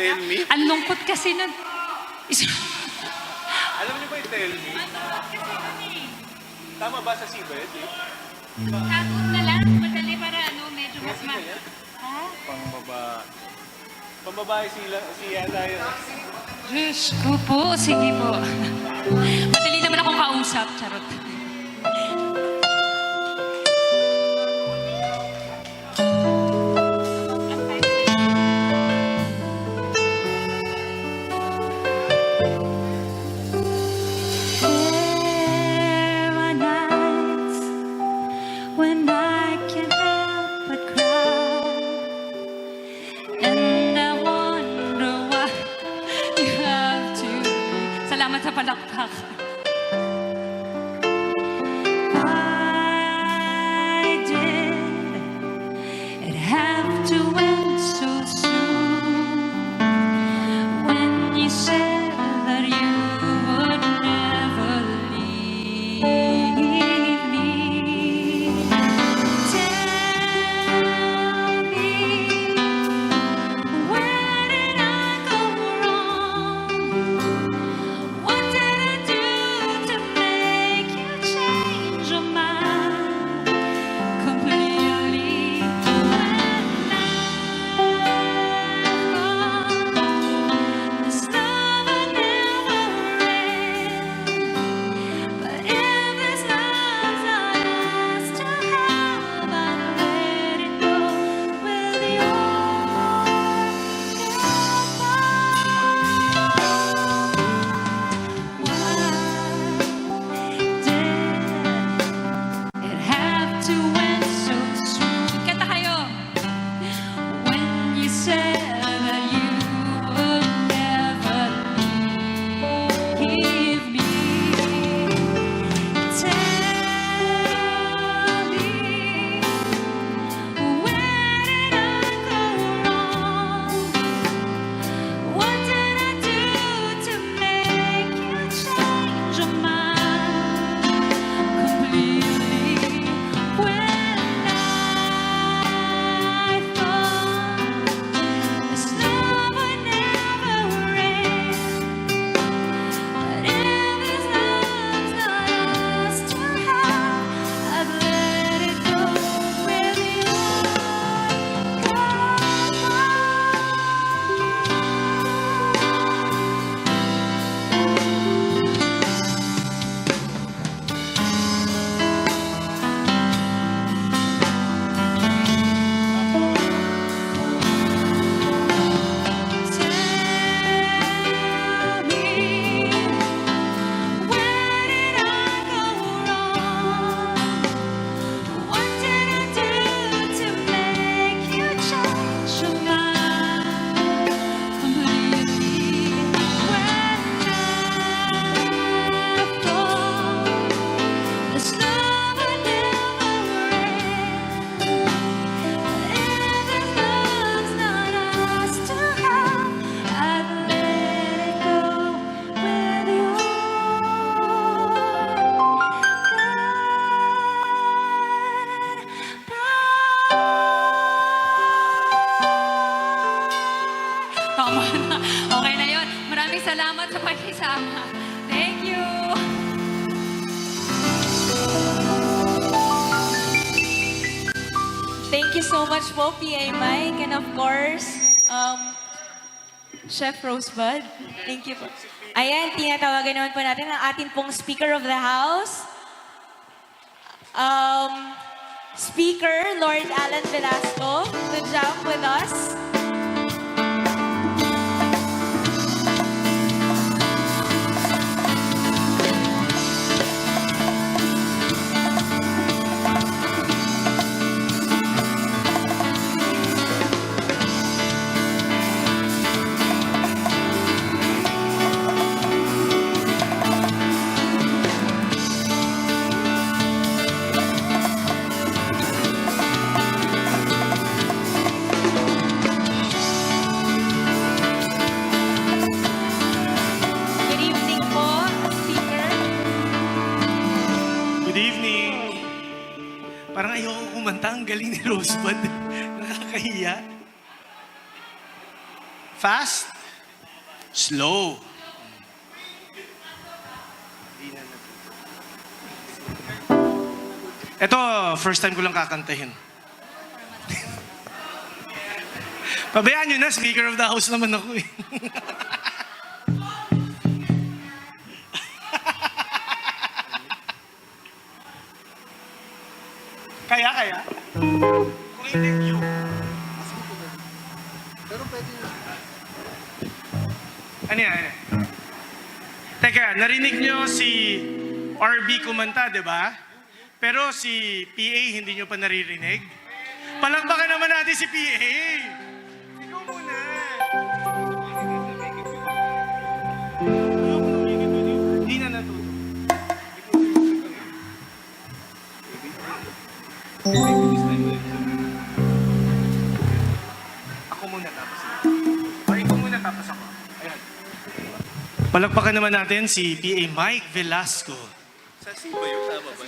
Tell me? Ang lungkot kasi nun. Alam niyo ba yung tell me? Eh. Tama ba sa CBS? Tagot na lang. Madali para ano, medyo mas ma... Eh. Ha? Pangbaba. Pambabae sila, siya tayo. Yes, po po. Sige po. Ah. Madali naman akong kausap, charot. so much po, PA Mike. And of course, um, Chef Rosebud. Thank you po. Ayan, tinatawagan naman po natin ang atin pong Speaker of the House. Um, Speaker Lord Alan Velasco to jump with us. husband. Nakakahiya. Fast. Slow. Ito, first time ko lang kakantahin. Pabayaan nyo na, Speaker of the House naman ako eh. kaya, kaya. Kung hindi nyo. Ano yan? Ano yan? Teka, narinig nyo si RB kumanta, di ba? Pero si PA hindi nyo pa naririnig. Palakpakan naman natin si PA. Ikaw muna. Hindi na natuto. Ako ikaw muna tapos ako. Ayan. Palakpakan naman natin si PA Mike Velasco. Sa si ba yun? Tama ba?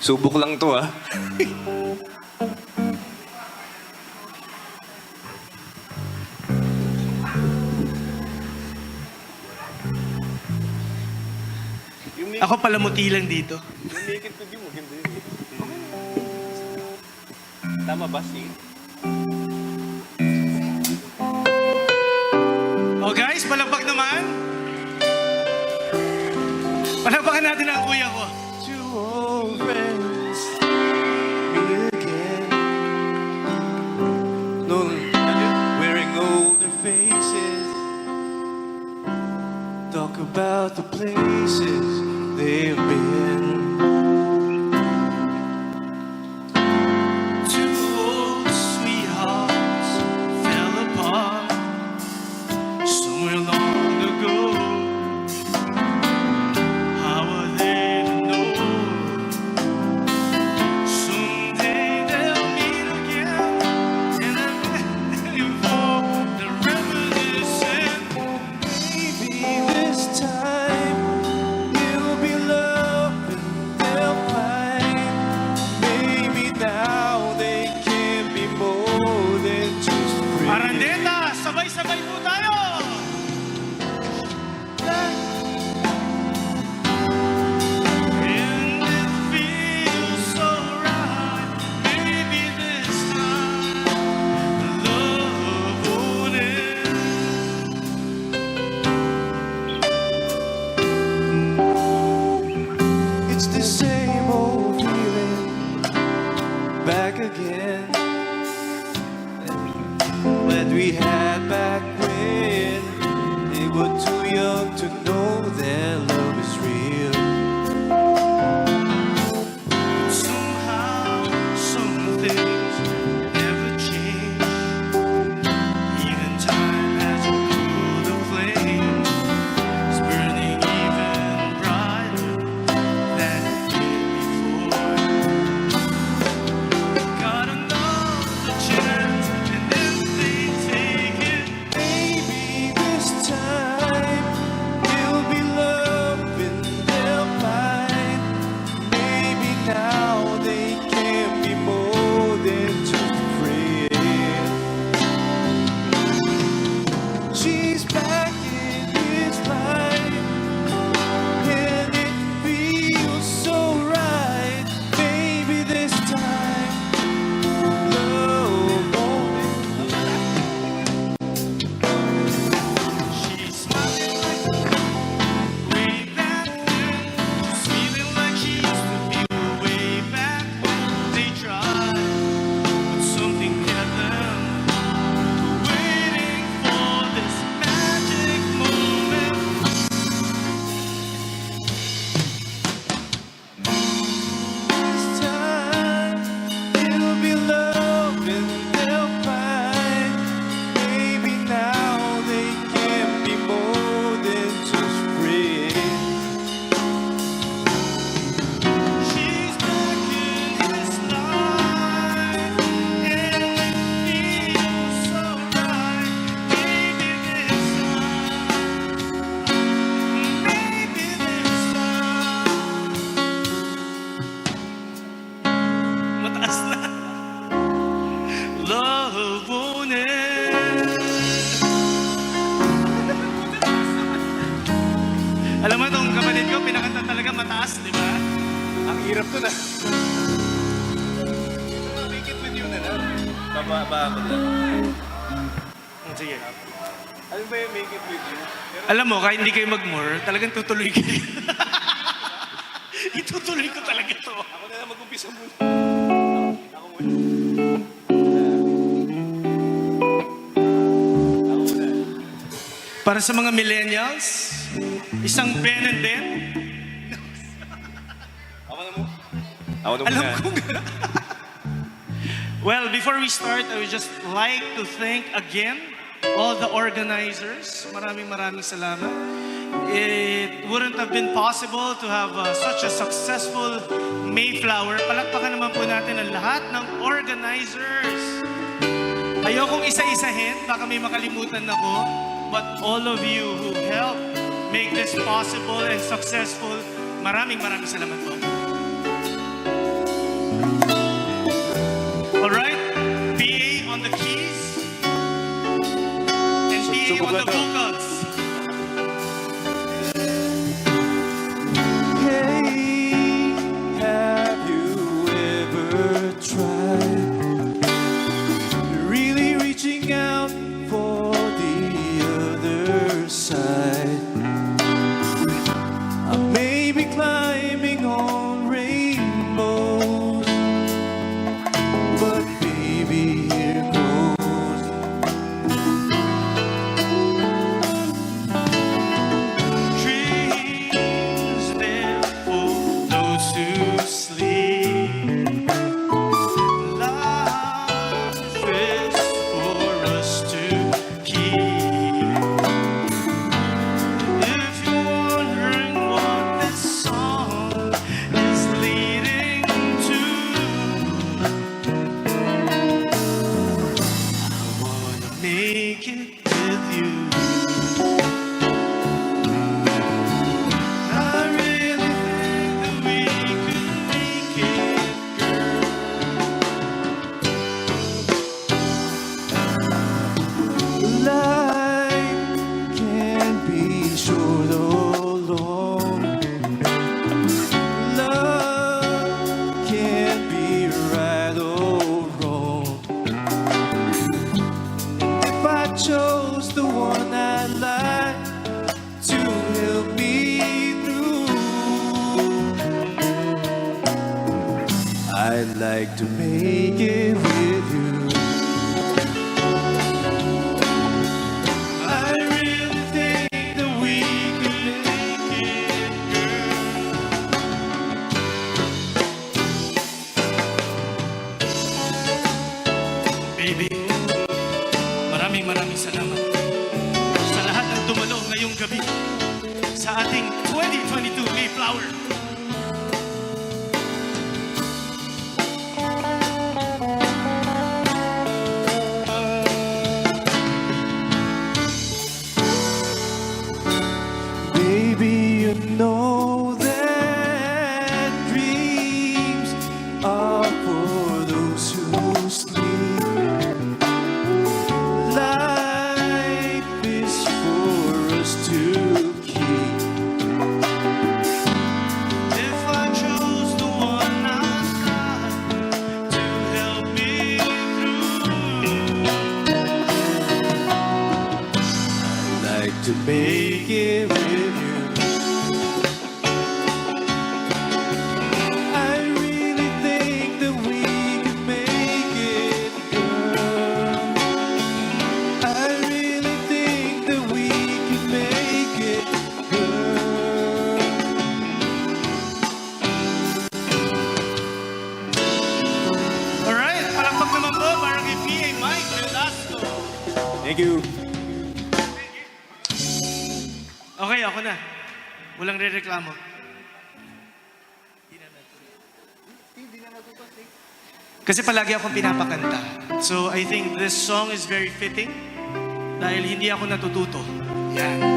Subok lang to ah. Yung Ako palamuti lang dito. yung naked video mo, hindi yun. Tama ba, si? Oh guys, palakpak naman. Palakpakan natin ang kuya ko. Two old friends meet again. No, wearing faces. Talk about the places they've been. It's the Mo, hindi kayo mag-more, talagang tutuloy kayo. Itutuloy ko talaga to. ako na lang mag-umpisa muna. Ako. Para sa mga millennials, isang Ben and Ben, Ako na muna. Ako na alam ko nga. well, before we start, I would just like to thank again all the organizers. Maraming maraming salamat. It wouldn't have been possible to have uh, such a successful Mayflower. Palakpakan naman po natin ang lahat ng organizers. Ayokong isa-isahin, baka may makalimutan ako. But all of you who helped make this possible and successful, maraming maraming salamat po. To make it with Kasi palagi akong pinapakanta. So I think this song is very fitting dahil hindi ako natututo. Yan.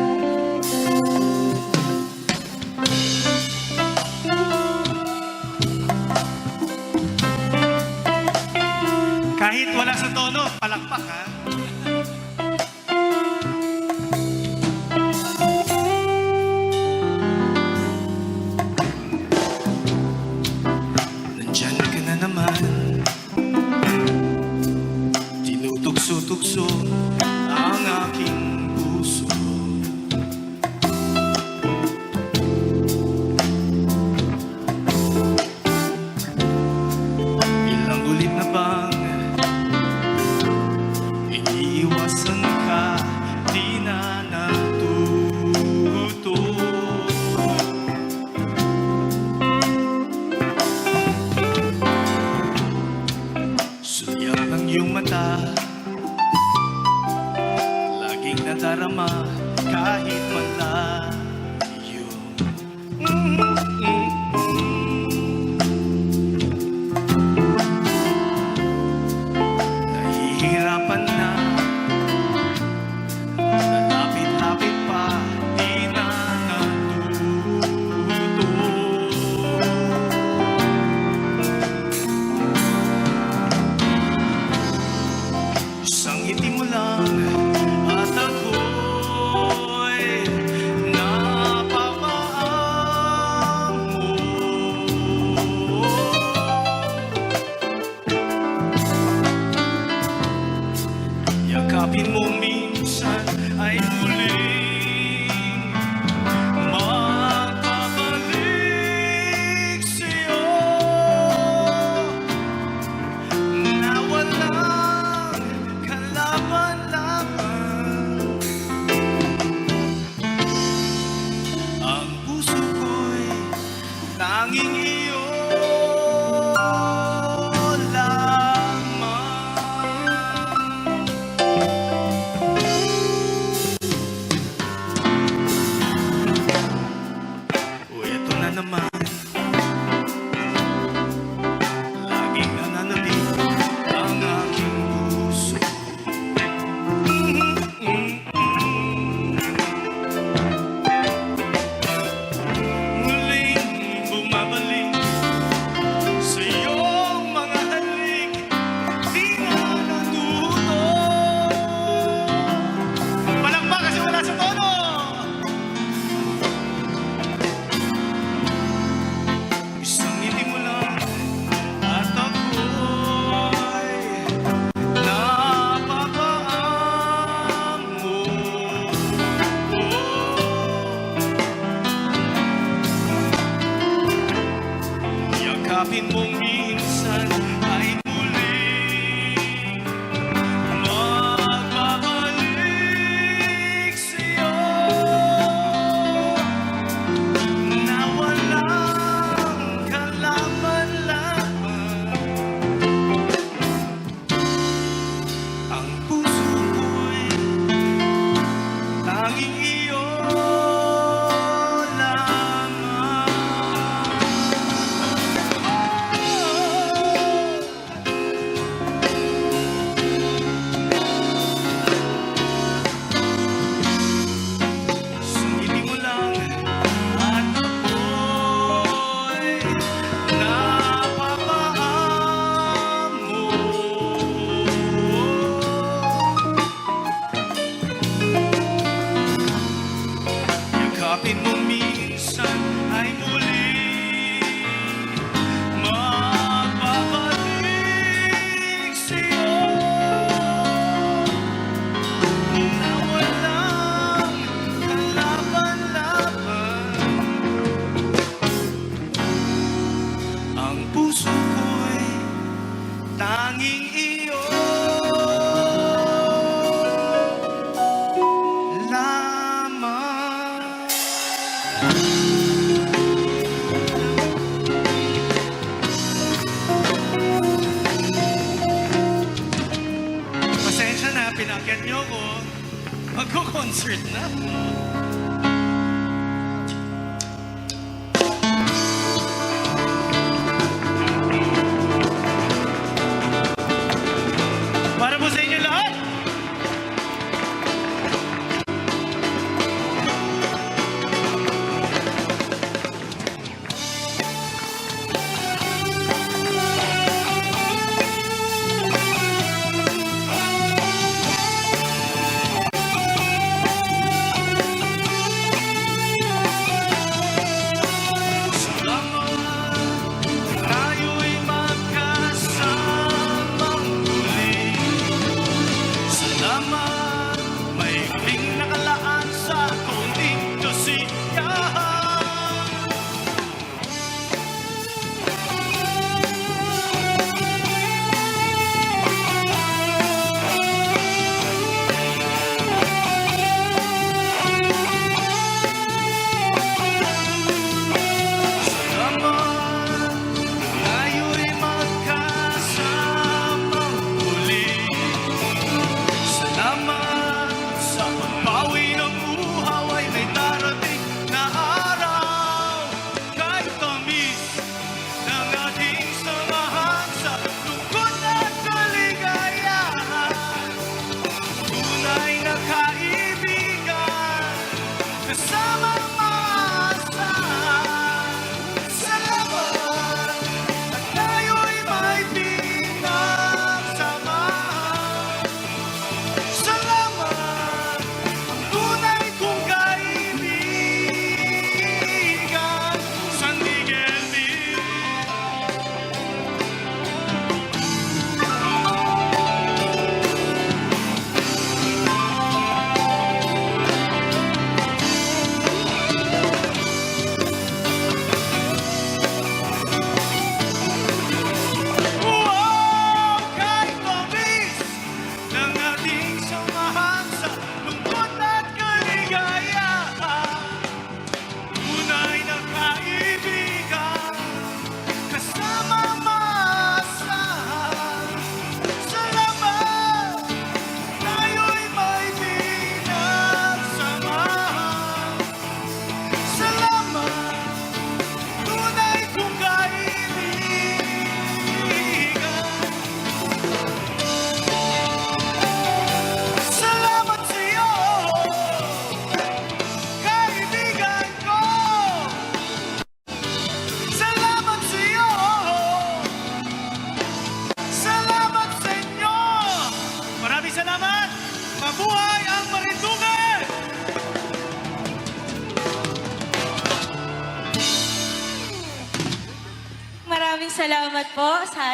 Mata Laging nadarama kahit malayo Nahihirapan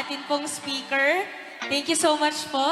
atin pong speaker. Thank you so much po